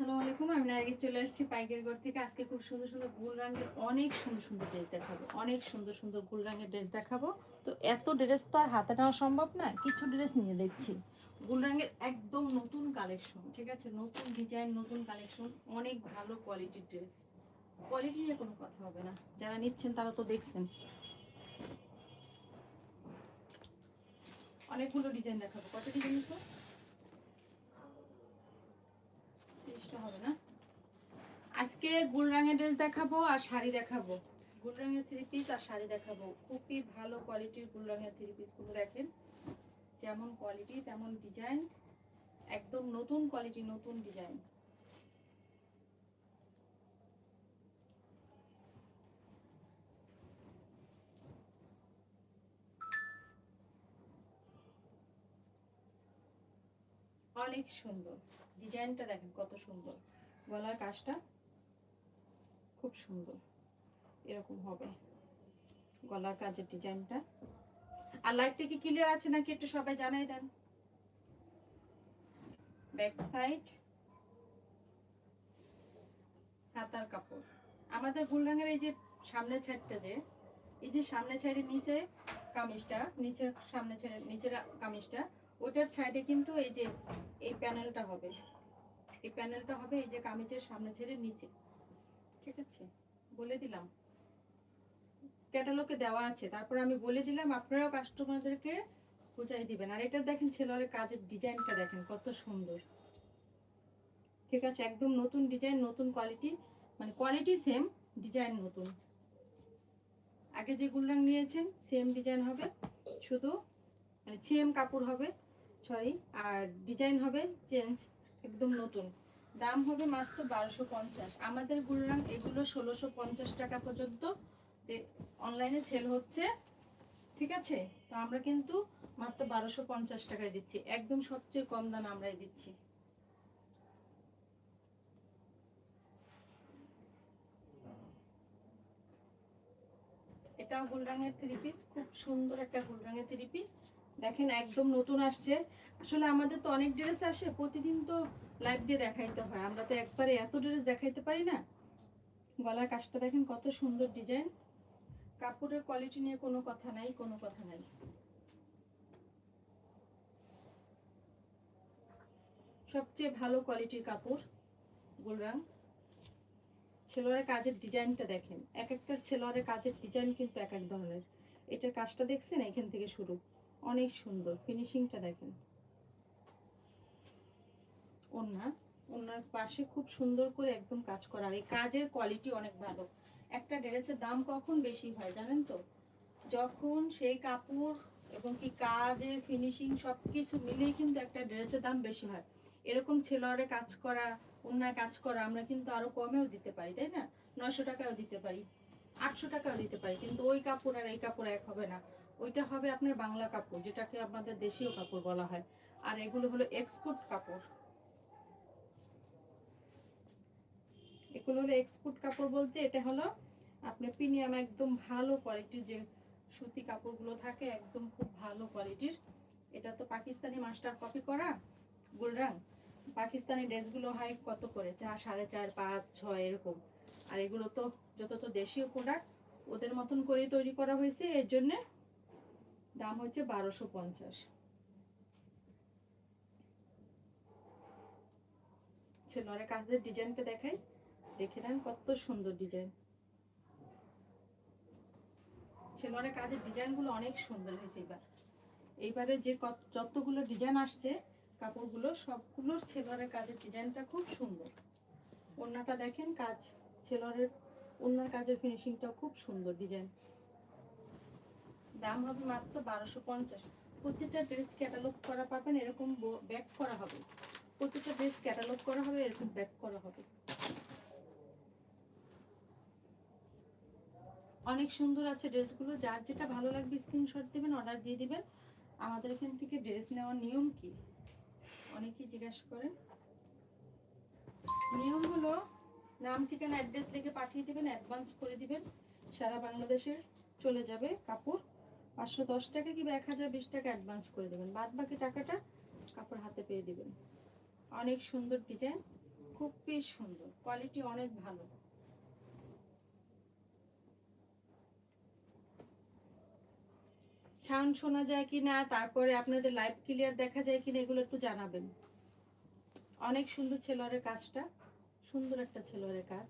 আসসালামু আলাইকুম, আমি নার্গিস চলে আসছি পাইকারি ঘর থেকে। আজকে খুব সুন্দর সুন্দর গোল রঙের অনেক সুন্দর সুন্দর ড্রেস দেখাবো। অনেক সুন্দর সুন্দর গোল রঙের ড্রেস দেখাবো। তো এত ড্রেস তো আর হাতে নেওয়া সম্ভব না, কিছু ড্রেস নিয়ে দেখছি। গোল রঙের একদম নতুন কালেকশন, ঠিক আছে? নতুন ডিজাইন নতুন কালেকশন, অনেক ভালো কোয়ালিটির ড্রেস। কোয়ালিটি নিয়ে কোনো কথা হবে না। যারা নিচ্ছেন তারা তো দেখছেন। অনেকগুলো ডিজাইন দেখাবো। কত ডিজাইন তো তিরিশটা হবে না। আজকে গুল রঙের ড্রেস দেখাবো আর শাড়ি দেখাবো। গুল রঙের থ্রি পিস আর শাড়ি দেখাবো। খুবই ভালো কোয়ালিটির গুল রঙের থ্রি পিসগুলো দেখেন। যেমন কোয়ালিটি তেমন ডিজাইন একদম নতুন কোয়ালিটি নতুন ডিজাইন অনেক সুন্দর। ডিজাইনটা দেখেন কত সুন্দর। গলার কাজটা খুব সুন্দর। এরকম হবে। গলার কাজের ডিজাইনটা আর লাইটটা কি ক্লিয়ার আছে নাকি একটু সবাই জানাই দেন? ব্যাক সাইড হাতার কাপড়। আমাদের গুলডাঙ্গের এই যে সামনের সাইডটা যে, এই যে সামনের সাইডের নিচে কামিজটা, নিচের সামনে সাইডের নিচের কামিজটা ওটার সাইডে কিন্তু এই যে, এই প্যানেলটা হবে। এই প্যানেলটা হবে এই যে কামিজের সামনে ছেড়ে নিচে। ঠিক আছে? বলে দিলাম। ক্যাটালগে দেওয়া আছে। তারপর আমি বলে দিলাম, আপনারাও কাস্টমারদেরকে বুঝাই দিবেন। আর এটা দেখেন ছেলের কাজের ডিজাইনটা দেখেন, কত সুন্দর। ঠিক আছে? একদম নতুন ডিজাইন নতুন কোয়ালিটি মানে কোয়ালিটি সেম ডিজাইন নতুন। আগে যে গুলরাং নিয়েছেন সেম ডিজাইন হবে। শুধু মানে সেম কাপড় হবে। সরি আর ডিজাইন হবে চেঞ্জ একদম নতুন। দাম হবে মাত্র বারোশো পঞ্চাশ। আমাদের গুলরাং এগুলো ষোলোশো পঞ্চাশ টাকা পর্যন্ত। অনলাইনে সেল হচ্ছে। ঠিক আছে? তো আমরা কিন্তু মাত্র বারোশো পঞ্চাশ টাকায় দিচ্ছি। একদম সবচেয়ে কম দাম আমরাই দিচ্ছি। এটাও গুলরাঙের থ্রি পিস খুব সুন্দর একটা গুলরাঙের থ্রি পিস দেখেন, একদম নতুন আসছে। আসলে আমাদের তো অনেক ড্রেস আসে, প্রতিদিন তো লাইভ দিয়ে দেখাইতে হয়। আমরা তো একবারে এত ড্রেস দেখাইতে পারি না। গলার কাজটা দেখেন, কত সুন্দর ডিজাইন কাপড়ের কোয়ালিটি নিয়ে কোনো কথা নাই, কোনো কথা নাই। সবচেয়ে ভালো কোয়ালিটির কাপড় গোলরাং ছেলোয়ারের কাজের ডিজাইনটা দেখেন। এক একটা ছেলোয়ারের কাজের ডিজাইন কিন্তু এক এক ধরনের। এটার কাজটা দেখছেন? এখান থেকে শুরু। অনেক সুন্দর। ফিনিশিংটা দেখেন। ওনা ওনার পাশে খুব সুন্দর করে একদম কাজ করা। আর এই কাজের কোয়ালিটি অনেক ভালো। একটা ড্রেসের দাম কখন বেশি হয় জানেন তো? যখন সেই কাপড় এবং কি কাজের ফিনিশিং সব কিছু মিলিয়ে কিন্তু একটা ড্রেসের দাম বেশি হয়। এরকম ছেলোয়ারে কাজ করা অন্যায় কাজ করা আমরা কিন্তু আরও কমেও দিতে পারি, তাই না? নয়শো টাকাও দিতে পারি, আটশো টাকাও দিতে পারি, কিন্তু ওই কাপড় আর এই কাপড় এক হবে না। ওইটা হবে আপনার বাংলা কাপড়, যেটাকে আপনাদের দেশীয় কাপড় বলা হয়। আর এগুলো হলো এক্সপোর্ট কাপড়। এগুলো হলো এক্সপোর্ট কাপড় বলতে এটা হলো আপনার প্রিমিয়াম, একদম ভালো কোয়ালিটির যে সুতি কাপড়গুলো থাকে, একদম খুব ভালো কোয়ালিটির এটা তো পাকিস্তানি মাস্টার কপি করা, গোলরাং। পাকিস্তানি ড্রেসগুলো হয় কত করে? চার সাড়ে চার, পাঁচ, ছয়, এরকম। আর এগুলো তো যত তো দেশীয় প্রোডাক্ট ওদের মতন করেই তৈরি করা হয়েছে, এর জন্যে দাম হচ্ছে বারোশো পঞ্চাশ। ছেলের কাজের ডিজাইনটা দেখাই। দেখে নেন কত সুন্দর ডিজাইন। ছেলের কাজের ডিজাইনগুলো অনেক সুন্দর হয়েছে এবার। এইবারে যে যতগুলো ডিজাইন আসছে, কাপড়গুলো সবগুলো ছেলের কাজের ডিজাইনটা খুব সুন্দর। ওড়নাটা দেখেন, কাজ ছেলের ওড়নার কাজের ফিনিশিংটা খুব সুন্দর ডিজাইন। দাম হবে মাত্র বারোশো পঞ্চাশ। প্রত্যেকটা ড্রেস ক্যাটালগ করা পাবেন, এরকম ব্যাক করা হবে। প্রত্যেকটা ড্রেস ক্যাটালগ করা হবে, এরকম ব্যাক করা হবে। অনেক সুন্দর আছে ড্রেসগুলো, যার যেটা ভালো লাগবে স্ক্রিনশট দিবেন অর্ডার দিয়ে দিবেন। আমাদের এখান থেকে ড্রেস নেওয়ার নিয়ম কি? অনেকেই জিজ্ঞাসা করেন। নিয়ম হলো নাম, ঠিকানা অ্যাড্রেস লিখে পাঠিয়ে দেবেন অ্যাডভান্স করে দিবেন। সারা বাংলাদেশে চলে যাবে কাপড়। পাঁচশো দশ টাকা কিংবা এক হাজার বিশ টাকা অ্যাডভান্স করে দেবেন। বাদ বাকি টাকাটা কাপড় হাতে পেয়ে দিবেন। অনেক সুন্দর ডিজাইন খুবই সুন্দর। কোয়ালিটি অনেক ভালো। সাউন্ড শোনা যায় কি না তারপরে আপনাদের লাইভ ক্লিয়ার দেখা যায় কিনা, এগুলো একটু জানাবেন। অনেক সুন্দর ছেলোয়ারের কাজটা, সুন্দর একটা ছেলোয়ারের কাজ।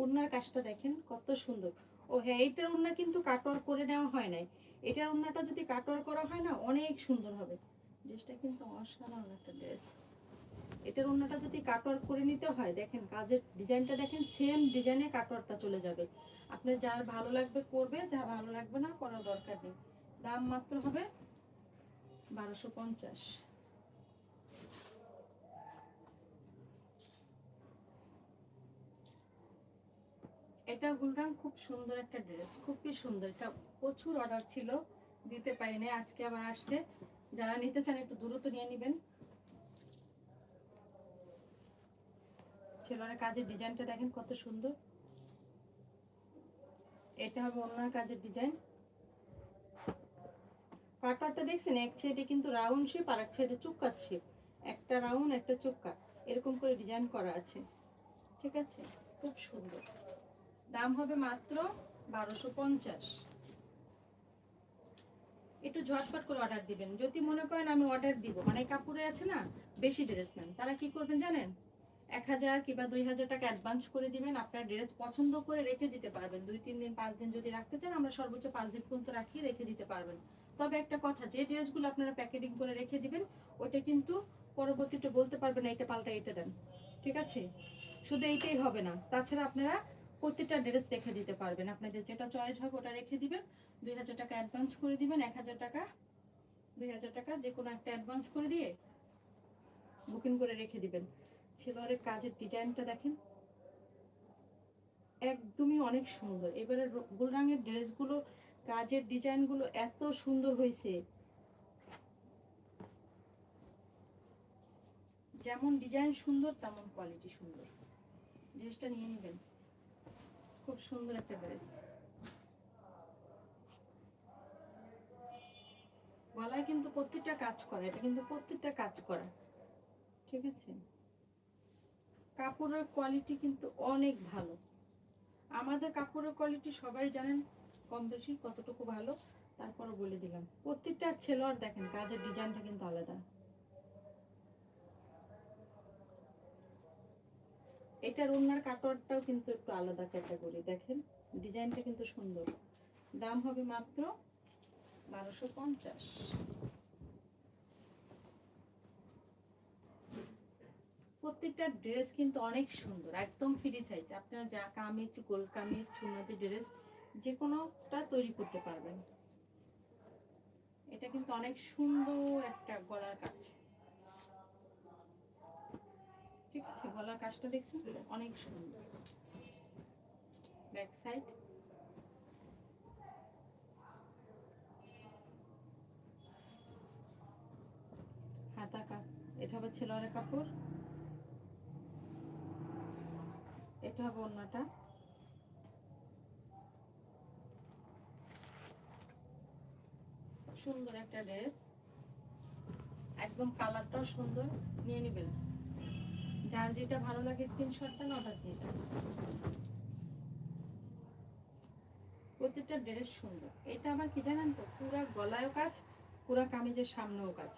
ওড়নার কাজটা দেখেন কত সুন্দর। ও হ্যাঁ এইটার ওড়না কিন্তু কাটওয়ার করে নেওয়া হয় নাই। এটার ওড়নাটা যদি কাটওয়ার করা হয় না, অনেক সুন্দর হবে। ড্রেসটা কিন্তু অসাধারণ একটা ড্রেস। এটার ওড়নাটা যদি কাটওয়ার করে নিতে হয়, দেখেন কাজের ডিজাইনটা দেখেন সেম ডিজাইনে কাটওয়ারটা চলে যাবে। আপনার যার ভালো লাগবে করবে যা ভালো লাগবে না করার দরকার নেই। দাম মাত্র হবে বারোশো পঞ্চাশ। এটা গুলরাং খুব সুন্দর একটা ড্রেস, খুবই সুন্দর। এটা প্রচুর অর্ডার ছিল, দিতে পারিনি, আজকে আবার আসছে। যারা নিতে চান একটু দ্রুত নিয়ে নেবেন। ছেলের কাজের ডিজাইনটা দেখেন কত সুন্দর। এটা হবে ওনার কাজের ডিজাইন। কাটারটা দেখছেন? এক সাইডে কিন্তু রাউন্ড শেপ আর এক সাইডে চুক্কা শেপ একটা রাউন্ড একটা চুক্কা। এরকম করে ডিজাইন করা আছে। ঠিক আছে? খুব সুন্দর। দাম হবে মাত্র বারোশো পঞ্চাশ। একটু ঝটপট করে অর্ডার দিবেন। যদি মনে করেন আমি অর্ডার দিব মানে কাপড়ে আছে না, বেশি ড্রেস নেন। তারা কি করবেন জানেন? এক হাজার কিংবা দুই হাজার টাকা অ্যাডভান্স করে দিবেন, আপনার ড্রেস পছন্দ করে রেখে দিতে পারবেন। দুই, তিন দিন, পাঁচ দিন যদি রাখতে চান, আমরা সর্বোচ্চ পাঁচ দিন পর্যন্ত রাখিয়ে রেখে দিতে পারবেন। তবে একটা কথা, যে ড্রেসগুলো আপনারা প্যাকেটিং করে রেখে দিবেন ওটা কিন্তু পরবর্তীতে বলতে পারবেন এটা পাল্টা এটা দেন। ঠিক আছে? শুধু এইটাই হবে না। তাছাড়া আপনারা প্রত্যেকটা ড্রেস রেখে দিতে পারবেন। আপনাদের যেটা চয়েস হবে ওটা রেখে দিবেন। দুই হাজার টাকা অ্যাডভান্স করে দিবেন, এক হাজার টাকা, দুই হাজার টাকা যে কোনো একটা অ্যাডভান্স করে দিয়ে বুকিং করে রেখে দিবেন। ছেলের কাজের ডিজাইনটা দেখেন। একদমই অনেক সুন্দর। এবারে গোল রঙের ড্রেসগুলো, কাজের ডিজাইনগুলো এত সুন্দর হয়েছে। যেমন ডিজাইন সুন্দর, তেমন কোয়ালিটি সুন্দর। ড্রেসটা নিয়ে নেবেন। খুব সুন্দর একটা ড্রেস। গলায় কিন্তু প্রত্যেকটা কাজ করা, এটা কিন্তু প্রত্যেকটা কাজ করা, ঠিক আছে? কাপড়ের কোয়ালিটি কিন্তু অনেক ভালো। আমাদের কাপড়ের কোয়ালিটি সবাই জানেন কম বেশি কতটুকু ভালো তারপরে বলে দিলাম। প্রত্যেকটা ছেলোয়ার দেখেন, কাজের ডিজাইনটা কিন্তু আলাদা। এটার ওনার কাটোয়ারটাও কিন্তু একটু আলাদা ক্যাটাগরি দেখেন ডিজাইনটা কিন্তু সুন্দর। দাম হবে মাত্র বারোশো পঞ্চাশ। প্রত্যেকটা ড্রেস কিন্তু অনেক সুন্দর, একদম ফ্রি সাইজ আপনারা যা কামিজ, গোল কামিজ চুনাতে ড্রেস যে কোনোটা তৈরি করতে পারবেন। এটা কিন্তু অনেক সুন্দর একটা গলার কাজ। ঠিক আছে, গলার কাজটা দেখছেন? অনেক সুন্দর। ব্যাক সাইড হাতা এটা হবে ছেলের কাপড়। এটা হবে অন্যটা সুন্দর একটা ড্রেস। একদম কালারটাও সুন্দর, নিয়ে নেবেন। যার যেটা ভালো লাগে স্ক্রিনশট দেন অর্ডার দিয়ে প্রত্যেকটা ড্রেস সুন্দর। এটা আবার কি জানেন তো? পুরা গলায়ও কাজ, পুরা কামিজের সামনেও কাজ।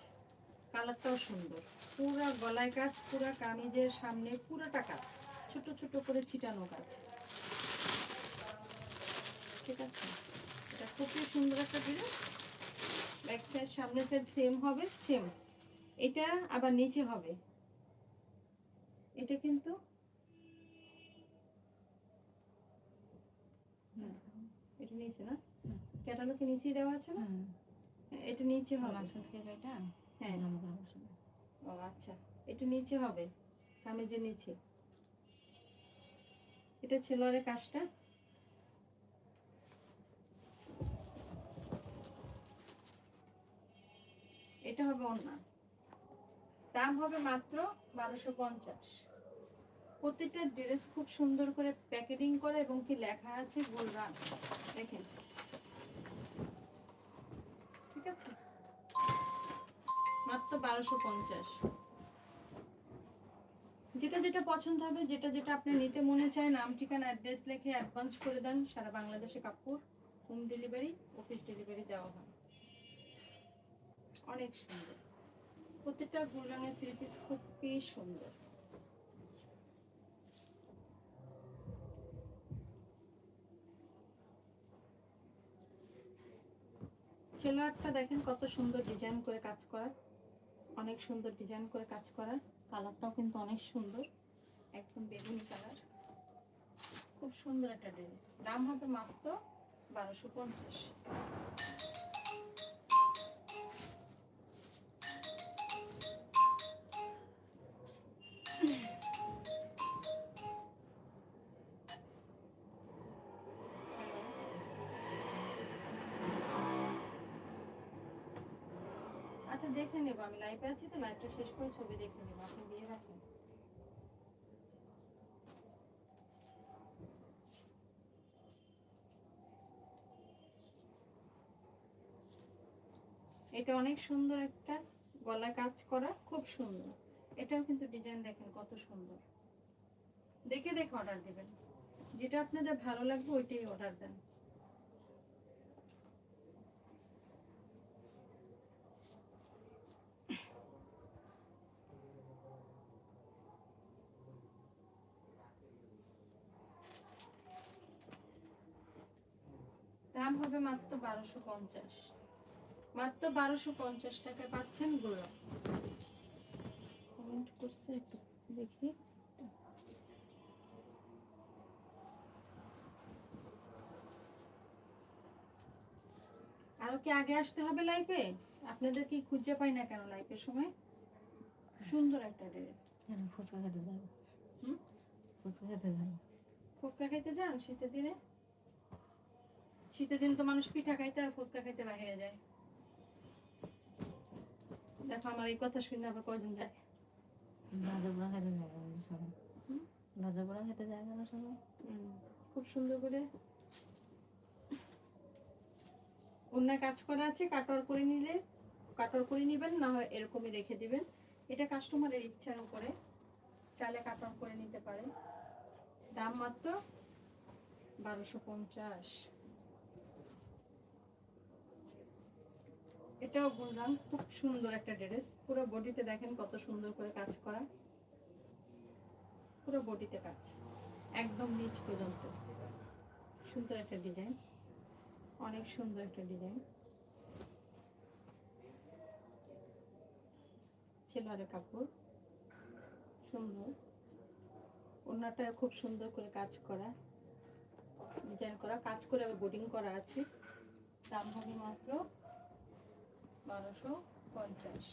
কালারটাও সুন্দর। পুরা গলায় কাজ, পুরা কামিজের সামনে পুরোটা কাজ। ছোট ছোট করে ছিটানো কাজ। ঠিক আছে? এটা খুবই সুন্দর একটা ড্রেস ব্যাক সাইড সামনে সাইড সেম হবে সেম এটা আবার নিচে হবে। এটা কিন্তু এটা নিচে না? ক্যাটালগে নিচেই দেওয়া আছে না? এটা নিচে হবে। হ্যাঁ। ও আচ্ছা। এটা নিচে হবে। কামিজের নিচে। এটা ছেলোয়ারের কাজটা। এটা হবে অন্য দাম হবে মাত্র বারোশো পঞ্চাশ। প্রত্যেকটা ড্রেস খুব সুন্দর করে প্যাকেটিং করে এবং কি লেখা আছে গোলরান দেখেন। ঠিক আছে? মাত্র বারোশো পঞ্চাশ। যেটা যেটা পছন্দ হবে, যেটা যেটা আপনি নিতে মনে চায়, নাম, ঠিকানা, অ্যাড্রেস লিখে অ্যাডভান্স করে দেন। সারা বাংলাদেশে কাপড়, হোম ডেলিভারি, অফিস ডেলিভারি দেওয়া হয়। অনেক সুন্দর। প্রত্যেকটা গুলরানের থ্রি পিস খুবই সুন্দর। ছেলোয়ারটা দেখেন কত সুন্দর ডিজাইন করে কাজ করা। অনেক সুন্দর ডিজাইন করে কাজ করা। কালারটাও কিন্তু অনেক সুন্দর। একদম বেগুনি কালার। খুব সুন্দর একটা ড্রেস দাম হবে মাত্র বারোশো পঞ্চাশ। আচ্ছা দেখে নেব। আমি লাইভে আছি তো লাইভটা শেষ করে ছবি দেখে নেব। আপনি দিয়ে রাখুন এটা অনেক সুন্দর একটা গলায় কাজ করা, খুব সুন্দর। এটাও কিন্তু ডিজাইন দেখেন কত সুন্দর। দেখে দেখে অর্ডার দিবেন। যেটা আপনাদের ভালো লাগবে, ওইটাই অর্ডার দেন। দাম হবে মাত্র বারোশো পঞ্চাশ। মাত্র বারোশো পঞ্চাশ টাকায় পাচ্ছেন কমেন্ট করছে দেখি। আরও কি আগে আসতে হবে লাইফে? আপনাদের কি খুঁজে পাই না কেন লাইফের সময়? সুন্দর একটা ড্রেস। ফুচকা খেতে যাব? ফুচকা খেতে যাব? ফুচকা খাইতে যান শীতের দিনে? শীতের দিন তো মানুষ পিঠা খাইতে আর ফুচকা খাইতে বাইরে যায়। দেখো আমার এই কথা শুনে আবার কজন যায়? খেতে সবাই। খেতে যায় না সবাই। খুব সুন্দর করে। অন্য কাজ করা আছে কাটর করে নিলে কাটর করে নেবেন না হয় এরকমই রেখে দিবেন। এটা কাস্টমারের ইচ্ছার উপরে। চাইলে কাটর করে নিতে পারে দাম মাত্র বারোশো পঞ্চাশ। এটাও বললাম, খুব সুন্দর একটা ড্রেস। পুরো বডিতে দেখেন কত সুন্দর করে কাজ করা। পুরো বডিতে কাজ। একদম নিচ পর্যন্ত। সুন্দর একটা ডিজাইন অনেক সুন্দর একটা ডিজাইন ছেলের কাপড়। সুন্দর। ওনাটা খুব সুন্দর করে কাজ করা। ডিজাইন করা। কাজ করে আবার বোর্ডিং করা আছে। দাম হবে মাত্র বারোশো পঞ্চাশ।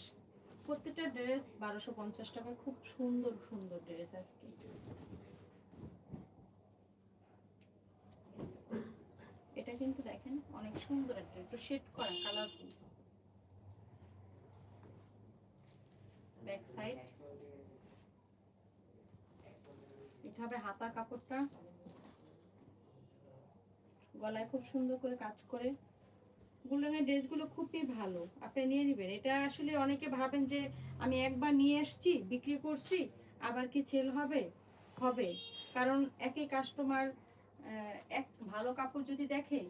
প্রত্যেকটা ড্রেস বারোশো পঞ্চাশ টাকা খুব সুন্দর সুন্দর ড্রেস আজকে। এটা কিন্তু দেখেন, অনেক সুন্দর একটা একটু শেড করা কালারফুল ব্যাক সাইড এটা হবে হাতা কাপড়টা। গলায় খুব সুন্দর করে কাজ করে। গুলরঙের ড্রেসগুলো খুবই ভালো। আপনি নিয়ে নেবেন। এটা আসলে অনেকে ভাবেন যে আমি একবার নিয়ে এসেছি, বিক্রি করছি, আবার কি সেল হবে? হবে। কারণ একই কাস্টমার এক ভালো কাপড় যদি দেখে,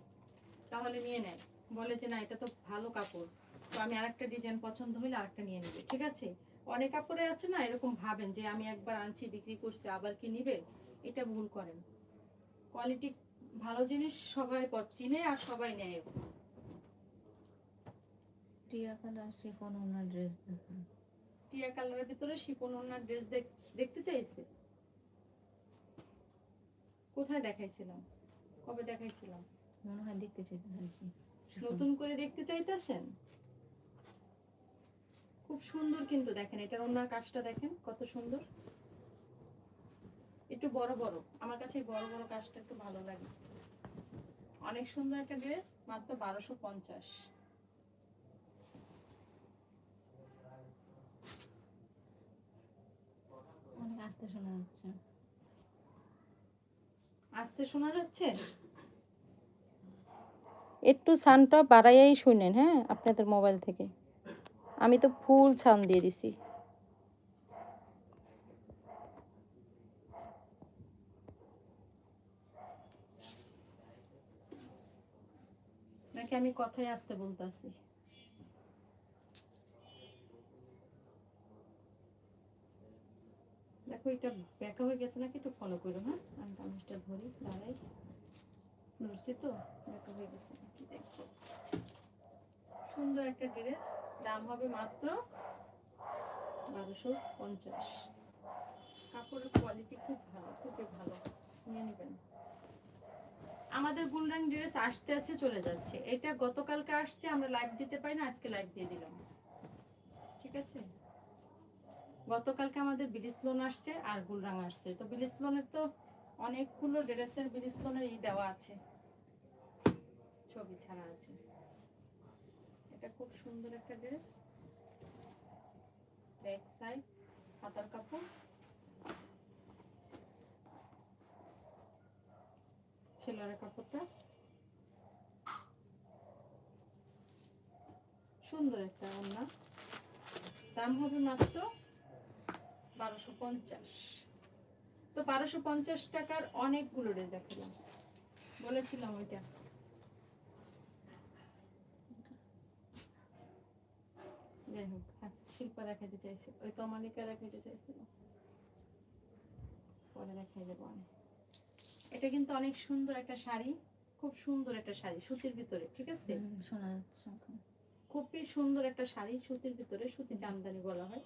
তাহলে নিয়ে নেয়। বলে যে, না, এটা তো ভালো কাপড়। তো আমি আরেকটা ডিজাইন পছন্দ হলে আরেকটা নিয়ে নেবে। ঠিক আছে? অনেক কাপড়ে আছে না, এরকম ভাবেন যে, আমি একবার আনছি, বিক্রি করছি, আবার কি নিবে? এটা ভুল করেন। কোয়ালিটি ভালো জিনিস সবাই চিনে আর সবাই নেয়। টিয়া কালার শিফন ওনার ড্রেস দেখুন টিয়া কালারের ভিতরে শিপন ওনার ড্রেস দেখতে চাইছে? কোথায় দেখাইছিলাম? কবে দেখাইছিলাম? মনে হয় দেখতে চাইতেছে আর কি? নতুন করে দেখতে চাইতেছেন? খুব সুন্দর কিন্তু দেখেন এটার ওনার কাজটা দেখেন কত সুন্দর। একটু বড় বড় আমার কাছে বড় বড় কাজটা একটু ভালো লাগে। অনেক সুন্দর একটা ড্রেস মাত্র বারোশো পঞ্চাশ। আসতে শোনা যাচ্ছে। আসতে শোনা যাচ্ছে? একটু সানটা বাড়াইয়াই শুনেন হ্যাঁ আপনাদের মোবাইল থেকে। আমি তো ফুল সান দিয়ে দিছি। নাকি আমি কথাই আসতে বলতে আসি দেখো, এটা ব্যাকা হয়ে গেছে নাকি? একটু ফলো করো হ্যাঁ? আমি কামিজটা ধরি, দাঁড়াই। ধরছি তো? ব্যাকা হয়ে গেছে নাকি? দেখো। সুন্দর একটা ড্রেস, দাম হবে মাত্র বারোশো পঞ্চাশ। কাপড়ের কোয়ালিটি খুব ভালো, খুবই ভালো। নিয়ে নেবেন। আমাদের গোল্ডেন ড্রেস আসতে আছে, চলে যাচ্ছে। এটা গতকালকে আসছে, আমরা লাইভ দিতে পারি না, আজকে লাইভ দিয়ে দিলাম। ঠিক আছে? গতকালকে আমাদের ব্রিজ লোন আসছে আর গুলরাং আসছে। তো ব্রিজ লোনের তো অনেকগুলো ড্রেসের ব্রিজ লোনের ই দেওয়া আছে। ছবি ছাড়া আছে। এটা খুব সুন্দর একটা ড্রেস ব্যাক সাইড হাতার কাপড়। ছেলের কাপড়টা। সুন্দর একটা ওড়না। দাম হবে মাত্র বারোশো পঞ্চাশ। তো বারোশো পঞ্চাশ টাকার অনেকগুলো ড্রেস দেখালাম। বলেছিলাম ওইটা। যাই হোক শিল্পা দেখাতে চাইছে। ওই তমালিকা দেখাতে চাইছিল পরে দেখাই দেবো এটা কিন্তু অনেক সুন্দর একটা শাড়ি। খুব সুন্দর একটা শাড়ি সুতির ভিতরে ঠিক আছে? শোনা যাচ্ছে খুবই সুন্দর একটা শাড়ি সুতির ভিতরে সুতি জামদানি বলা হয়।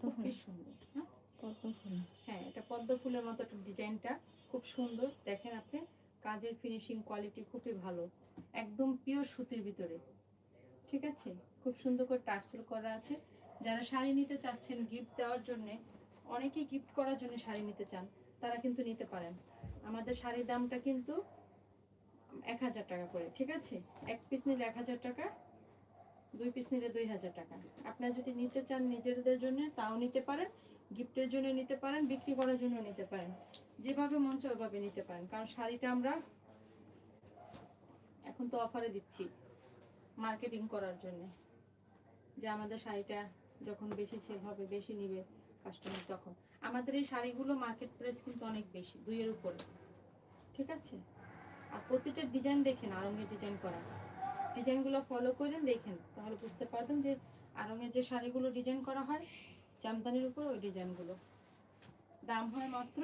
খুবই সুন্দর হ্যাঁ পদ্ম ফুল হ্যাঁ এটা পদ্ম ফুলের মতো ডিজাইনটা। খুব সুন্দর। দেখেন আপনি, কাজের ফিনিশিং কোয়ালিটি খুবই ভালো। একদম পিওর সুতির ভিতরে। ঠিক আছে? খুব সুন্দর করে টার্সেল করা আছে। যারা শাড়ি নিতে চাচ্ছেন গিফট দেওয়ার জন্য, অনেকেই গিফট করার জন্য শাড়ি নিতে চান, তারা কিন্তু নিতে পারেন। আমাদের শাড়ির দামটা কিন্তু এক হাজার টাকা করে, ঠিক আছে? এক পিস নিলে এক হাজার টাকা, দুই পিস নিলে দুই হাজার টাকা। আপনার যদি নিতে চান নিজেদের জন্য, তাও নিতে পারেন। গিফটের জন্য নিতে পারেন, বিক্রি করার জন্য নিতে পারেন। যেভাবে মন চায় ওইভাবে নিতে পারেন। কারণ শাড়িটা আমরা এখন তো অফারে দিচ্ছি মার্কেটিং করার জন্য। যে আমাদের শাড়িটা যখন বেশি সেল হবে, বেশি নিবে কাস্টমার তখন। আমাদের এই শাড়িগুলো মার্কেট প্রাইস কিন্তু অনেক বেশি, দুইয়ের উপরে। ঠিক আছে? আর প্রতিটা ডিজাইন দেখেন আরঙের ডিজাইন করা। ডিজাইনগুলো ফলো করেন, দেখেন। তাহলে বুঝতে পারবেন যে আরঙের যে শাড়িগুলো ডিজাইন করা হয় জামদানির উপর ওই ডিজাইনগুলো। দাম হয় মাত্র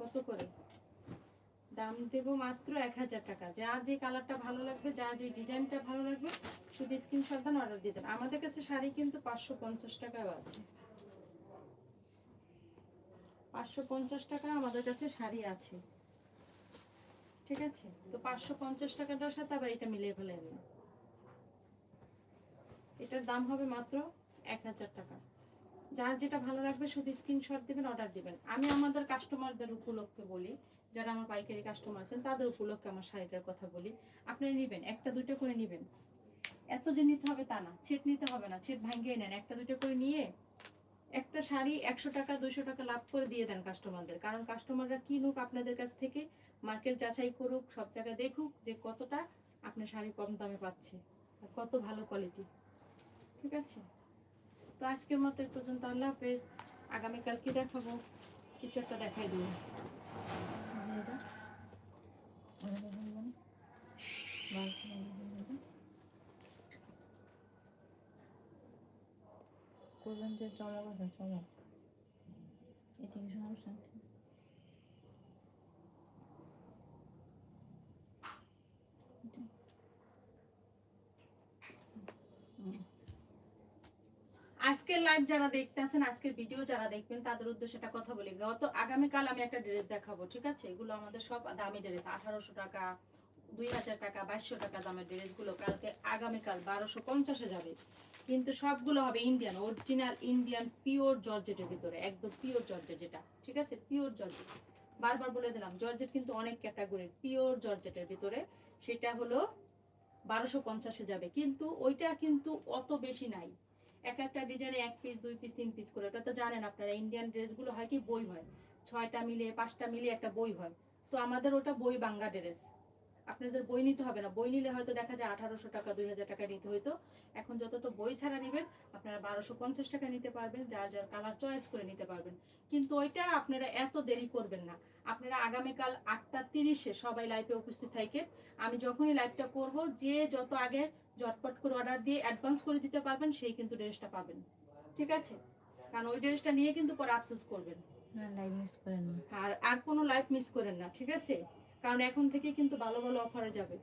কত করে? দাম দেব মাত্র এক হাজার টাকা। যার যে কালারটা ভালো লাগবে যার যে ডিজাইনটা ভালো লাগবে, শুধু স্ক্রিনশট দেন অর্ডার দিয়ে দেন। আমাদের কাছে শাড়ি কিন্তু পাঁচশো পঞ্চাশ টাকাও আছে। পাঁচশো পঞ্চাশ টাকা আমাদের কাছে শাড়ি আছে। ঠিক আছে? তো পাঁচশো পঞ্চাশ টাকাটার সাথে আবার এটা মিলিয়ে ফেলে এটার দাম হবে মাত্র এক হাজার টাকা। যার যেটা ভালো লাগবে শুধু স্ক্রিনশট দিবেন অর্ডার দিবেন। আমি আমাদের কাস্টমারদের উপলক্ষে বলি, যারা আমার পাইকারি কাস্টমার আছেন, তাদের উপলক্ষে আমার শাড়িটার কথা বলি। আপনারা নেবেন, একটা দুটো করে নেবেন। এত যে নিতে হবে তা না, ছেট নিতে হবে না, ছেট ভাঙ্গিয়ে নেন। একটা দুটো করে নিয়ে একটা শাড়ি একশো টাকা দুশো টাকা লাভ করে দিয়ে দেন কাস্টমারদের কারণ কাস্টমাররা কিনুক আপনাদের কাছ থেকে মার্কেট যাচাই করুক, সব জায়গায় দেখুক যে কতটা আপনার শাড়ি কম দামে পাচ্ছে আর কত ভালো কোয়ালিটি ঠিক আছে? তো আজকের মতো এই পর্যন্ত আল্লাহ হাফেজ। আগামীকাল কি দেখাবো। কিছু একটা দেখাই দিব। করবেন যে চলা আছে চলা। এটি কি সমস্যা। আজকের লাইভ যারা দেখতেছেন, আজকের ভিডিও যারা দেখবেন, তাদের উদ্দেশ্যে একটা কথা বলি। গত আগামীকাল আমি একটা ড্রেস দেখাবো, ঠিক আছে? এগুলো আমাদের সব দামি ড্রেস আঠারোশো টাকা, দুই হাজার টাকা, বাইশশো টাকা দামের ড্রেসগুলো কালকে আগামীকাল বারোশো পঞ্চাশে যাবে। কিন্তু সবগুলো হবে ইন্ডিয়ান অরিজিনাল ইন্ডিয়ান পিওর জর্জেটের ভিতরে, একদম পিওর জর্জেট যেটা, ঠিক আছে? পিওর জর্জেট বারবার বলে দিলাম জর্জেট কিন্তু অনেক ক্যাটাগরির পিওর জর্জেটের ভিতরে। সেটা হলো বারোশো পঞ্চাশে যাবে। কিন্তু ওইটা কিন্তু অত বেশি নাই। এক একটা ডিজাইনে এক পিস দুই পিস তিন পিস করে। ওটা তো জানেন আপনারা ইন্ডিয়ান ড্রেসগুলো হয় কি বই হয়। ছয়টা মিলে, পাঁচটা মিলে একটা বই হয়। তো আমাদের ওটা বই বাঙ্গা ড্রেস আপনাদের বই নিতে হবে না। বই নিলে হয়তো দেখা যায় আঠারোশো টাকা, দুই হাজার টাকা নিতে হইতো। এখন যত তো বই ছাড়া নেবেন, আপনারা বারোশো পঞ্চাশ টাকা নিতে পারবেন, যার যার কালার চয়েস করে নিতে পারবেন। কিন্তু ওইটা আপনারা এত দেরি করবেন না। আপনারা আগামীকাল আটটা তিরিশে সবাই লাইভে উপস্থিত থাকেন আমি যখনই লাইভটা করব, যে যত আগে ঝটপট করে অর্ডার দিয়ে অ্যাডভান্স করে দিতে পারবেন সেই কিন্তু ড্রেসটা পাবেন। ঠিক আছে? কারণ ওই ড্রেসটা নিয়ে কিন্তু পরে আফসোস করবেন। লাইভ মিস করেন না। আর আর কোনো লাইফ মিস করেন না ঠিক আছে? কারণ এখন থেকে কিন্তু ভালো ভালো অফারে যাবে।